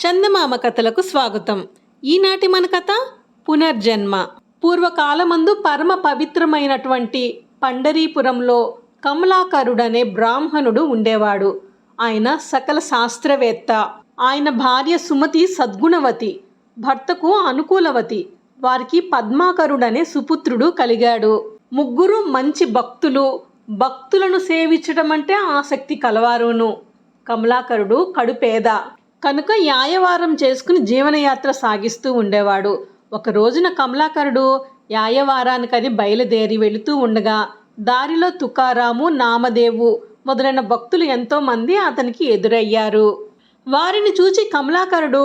చందమామ కథలకు స్వాగతం. ఈనాటి మన కథ పునర్జన్మ. పూర్వకాలమందు పరమ పవిత్రమైనటువంటి పండరీపురంలో కమలాకరుడనే బ్రాహ్మణుడు ఉండేవాడు. ఆయన సకల శాస్త్రవేత్త. ఆయన భార్య సుమతి సద్గుణవతి. భర్తకు అనుకూలవతి. వారికి పద్మాకరుడనే సుపుత్రుడు కలిగాడు. ముగ్గురు మంచి భక్తులు. భక్తులను సేవించడం అంటే ఆసక్తి కలవారును. కమలాకరుడు కడుపేద. కనుక యాయవారం చేసుకుని జీవనయాత్ర సాగిస్తూ ఉండేవాడు. ఒక రోజున కమలాకరుడు యాయవారానికని బయలుదేరి వెళుతూ ఉండగా దారిలో తుకారాము నామదేవు మొదలైన భక్తులు ఎంతోమంది అతనికి ఎదురయ్యారు. వారిని చూచి కమలాకరుడు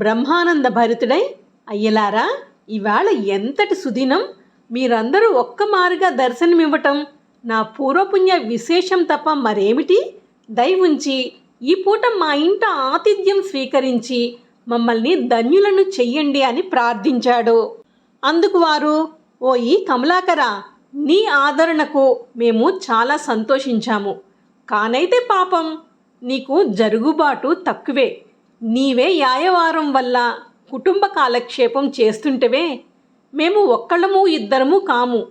బ్రహ్మానంద భరితుడై అయ్యలారా ఇవాళ ఎంతటి సుదినం! మీరందరూ ఒక్క మారుగా దర్శనమివ్వటం నా పూర్వపుణ్య విశేషం తప్ప మరేమిటి? దయ ఉంచి ఈ పూట మా ఇంట ఆతిథ్యం స్వీకరించి మమ్మల్ని ధన్యులను చెయ్యండి అని ప్రార్థించాడు. అందుకు వారు ఓ ఈ కమలాకర నీ ఆదరణకు మేము చాలా సంతోషించాము. కానైతే పాపం నీకు జరుగుబాటు తక్కువే. నీవే యాయవారం వల్ల కుటుంబ కాలక్షేపం చేస్తుంటవే మేము ఒక్కళ్ళము ఇద్దరము కాము.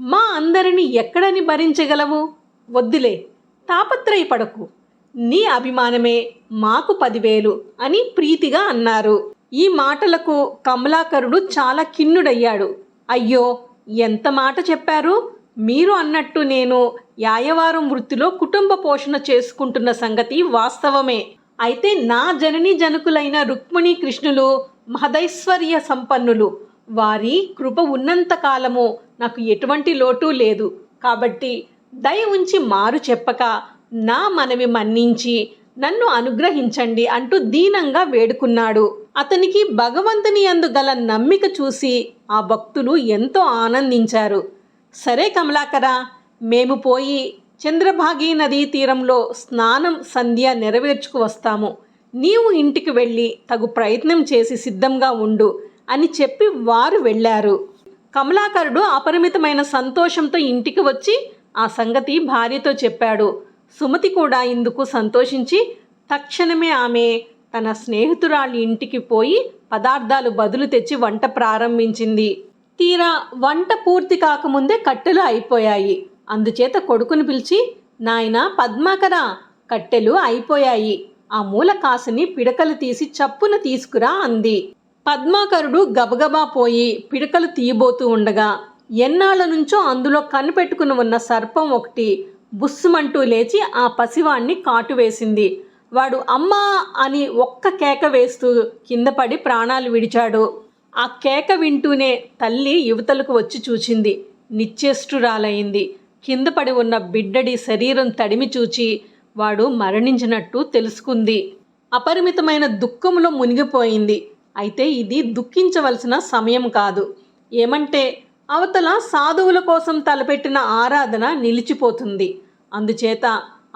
మా అందరిని ఎక్కడని భరించగలవు? వద్దులే తాపత్రయపడకు. నీ అభిమానమే మాకు పదివేలు అని ప్రీతిగా అన్నారు. ఈ మాటలకు కమలాకరుడు చాలా కిన్నుడయ్యాడు అయ్యో ఎంత మాట చెప్పారు? మీరు అన్నట్టు నేను యాయవారం వృత్తిలో కుటుంబ పోషణ చేసుకుంటున్న సంగతి వాస్తవమే. అయితే నా జనని జనకులైన రుక్మిణి కృష్ణులు మహదైశ్వర్య సంపన్నులు వారి కృప ఉన్నంత కాలము నాకు ఎటువంటి లోటు లేదు. కాబట్టి దయ ఉంచి మారు చెప్పక నా మనవి మన్నించి నన్ను అనుగ్రహించండి అంటూ దీనంగా వేడుకున్నాడు. అతనికి భగవంతుని యందు గల నమ్మిక చూసి ఆ భక్తులు ఎంతో ఆనందించారు. సరే కమలాకర మేము పోయి చంద్రభాగి నదీ తీరంలో స్నానం సంధ్య నెరవేర్చుకు వస్తాము. నీవు ఇంటికి వెళ్ళి తగు ప్రయత్నం చేసి సిద్ధంగా ఉండు అని చెప్పి వారు వెళ్ళారు. కమలాకరుడు అపరిమితమైన సంతోషంతో ఇంటికి వచ్చి ఆ సంగతి భార్యతో చెప్పాడు. సుమతి కూడా ఇందుకు సంతోషించి తక్షణమే ఆమె తన స్నేహితురాలి ఇంటికి పోయి పదార్థాలు బదులు తెచ్చి వంట ప్రారంభించింది. తీరా వంట పూర్తి కాకముందే కట్టెలు అయిపోయాయి. అందుచేత కొడుకుని పిలిచి నాయన పద్మాకర కట్టెలు అయిపోయాయి. ఆ మూల కాసుని పిడకలు తీసి చప్పున తీసుకురా అంది. పద్మాకరుడు గబగబా పోయి పిడకలు తీయబోతూ ఉండగా ఎన్నాళ్ళ నుంచో అందులో కనిపెట్టుకుని ఉన్న సర్పం ఒకటి బుస్సుమంటూ లేచి ఆ పసివాణ్ణి కాటు వేసింది. వాడు అమ్మా అని ఒక్క కేక వేస్తూ కింద పడి ప్రాణాలు విడిచాడు. ఆ కేక వింటూనే తల్లి యువతలకు వచ్చి చూచింది. నిశ్చేష్టురాలైంది కింద పడి ఉన్న బిడ్డడి శరీరం తడిమి చూచి వాడు మరణించినట్టు తెలుసుకుంది. అపరిమితమైన దుఃఖంలో మునిగిపోయింది. అయితే ఇది దుఃఖించవలసిన సమయం కాదు. ఏమంటే అవతల సాధువుల కోసం తలపెట్టిన ఆరాధన నిలిచిపోతుంది. అందుచేత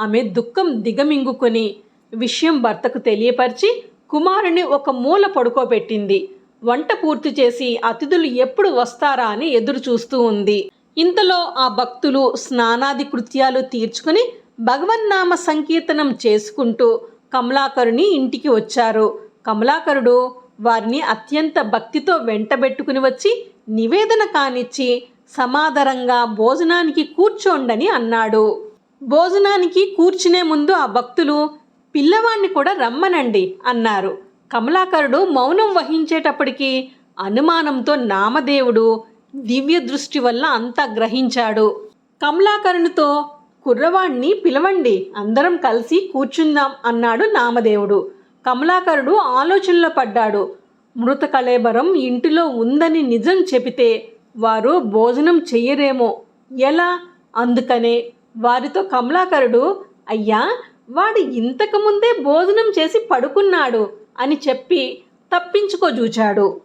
ఆమె దుఃఖం దిగమింగుకొని విషయం భర్తకు తెలియపరిచి కుమారుని ఒక మూల పడుకోబెట్టింది. వంట పూర్తి చేసి అతిథులు ఎప్పుడు వస్తారా అని ఎదురు చూస్తూ ఉంది. ఇంతలో ఆ భక్తులు స్నానాది కృత్యాలు తీర్చుకుని భగవన్నామ సంకీర్తనం చేసుకుంటూ కమలాకరుని ఇంటికి వచ్చారు. కమలాకరుడు వారిని అత్యంత భక్తితో వెంటబెట్టుకుని వచ్చి నివేదన కానిచ్చి సమాదరంగా భోజనానికి కూర్చోండని అన్నాడు. భోజనానికి కూర్చునే ముందు ఆ భక్తులు పిల్లవాణ్ణి కూడా రమ్మనండి అన్నారు. కమలాకరుడు మౌనం వహించేటప్పటికీ అనుమానంతో నామదేవుడు దివ్య దృష్టి వల్ల అంతా గ్రహించాడు. కమలాకరునితో కుర్రవాణ్ణి పిలవండి అందరం కలిసి కూర్చుందాం అన్నాడు నామదేవుడు. కమలాకరుడు ఆలోచనలో పడ్డాడు. మృత కళేబరం ఇంటిలో ఉందని నిజం చెబితే వారు భోజనం చెయ్యరేమో. ఎలా? అందుకనే వారితో కమలాకరుడు అయ్యా వాడు ఇంతకుముందే భోజనం చేసి పడుకున్నాడు అని చెప్పి తప్పించుకోజూచాడు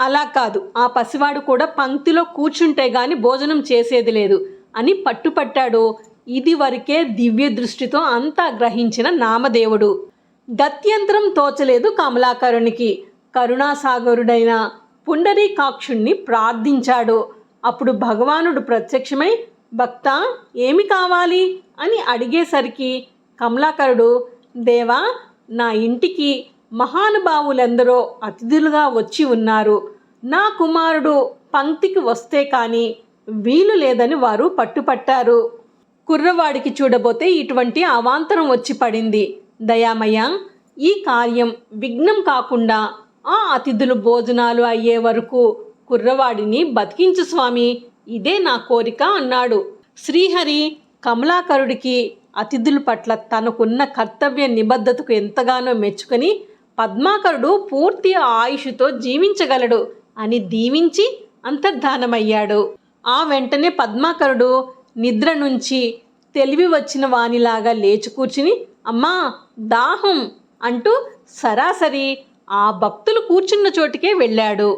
అలా కాదు. ఆ పసివాడు కూడా పంక్తిలో కూర్చుంటే గాని భోజనం చేసేది లేదు అని పట్టుపట్టాడు. ఇది వరకే దివ్య దృష్టితో అంతా గ్రహించిన నామదేవుడు. గత్యంతరం తోచలేదు కమలాకరునికి. కరుణాసాగరుడైన పుండరీకాక్షుణ్ణి ప్రార్థించాడు. అప్పుడు భగవానుడు ప్రత్యక్షమై భక్త ఏమి కావాలి? అని అడిగేసరికి కమలాకరుడు దేవా నా ఇంటికి మహానుభావులెందరో అతిథులుగా వచ్చి ఉన్నారు. నా కుమారుడు పంక్తికి వస్తే కానీ వీలు లేదని వారు పట్టుపట్టారు. కుర్రవాడికి చూడబోతే ఇటువంటి అవాంతరం వచ్చి పడింది. దయామయ్య ఈ కార్యం విఘ్నం కాకుండా ఆ అతిథులు భోజనాలు అయ్యే వరకు కుర్రవాడిని బతికించు స్వామి. ఇదే నా కోరిక అన్నాడు. శ్రీహరి కమలాకరుడికి అతిథుల పట్ల తనకున్న కర్తవ్య నిబద్ధతకు ఎంతగానో మెచ్చుకొని పద్మాకరుడు పూర్తి ఆయుషుతో జీవించగలడు అని దీవించి అంతర్ధానమయ్యాడు. ఆ వెంటనే పద్మాకరుడు నిద్ర నుంచి తెలివి వచ్చిన వానిలాగా లేచి కూర్చుని అమ్మా దాహం అంటూ సరాసరి ఆ భక్తులు కూర్చున్న చోటికే వెళ్ళాడు.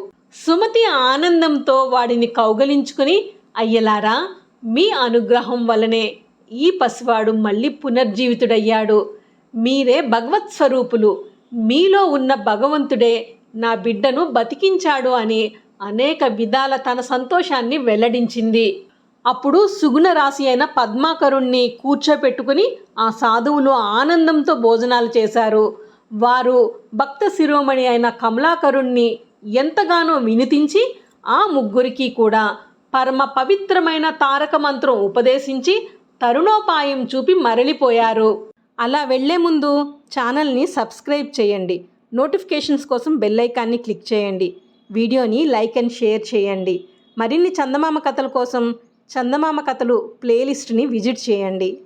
సుమతి ఆనందంతో వాడిని కౌగలించుకుని అయ్యలారా మీ అనుగ్రహం వలనే ఈ పసివాడు మళ్ళీ పునర్జీవితుడయ్యాడు. మీరే భగవత్ స్వరూపులు. మీలో ఉన్న భగవంతుడే నా బిడ్డను బతికించాడు అని అనేక విధాల తన సంతోషాన్ని వెల్లడించింది. అప్పుడు సుగుణ రాశి అయిన పద్మాకరుణ్ణి కూర్చోపెట్టుకుని ఆ సాధువులు ఆనందంతో భోజనాలు చేశారు. వారు భక్త శిరోమణి అయిన కమలాకరుణ్ణి ఎంతగానో వినితించి ఆ ముగ్గురికి కూడా పరమ పవిత్రమైన తారక మంత్రం ఉపదేశించి తరుణోపాయం చూపి మరలిపోయారు. అలా వెళ్ళే ముందు ఛానల్ని సబ్స్క్రైబ్ చేయండి. నోటిఫికేషన్స్ కోసం బెల్ ఐకాన్ని క్లిక్ చేయండి. వీడియోని లైక్ అండ్ షేర్ చేయండి. మరిన్ని చందమామ కథల కోసం చందమామ కథలు ప్లేలిస్ట్ని విజిట్ చేయండి.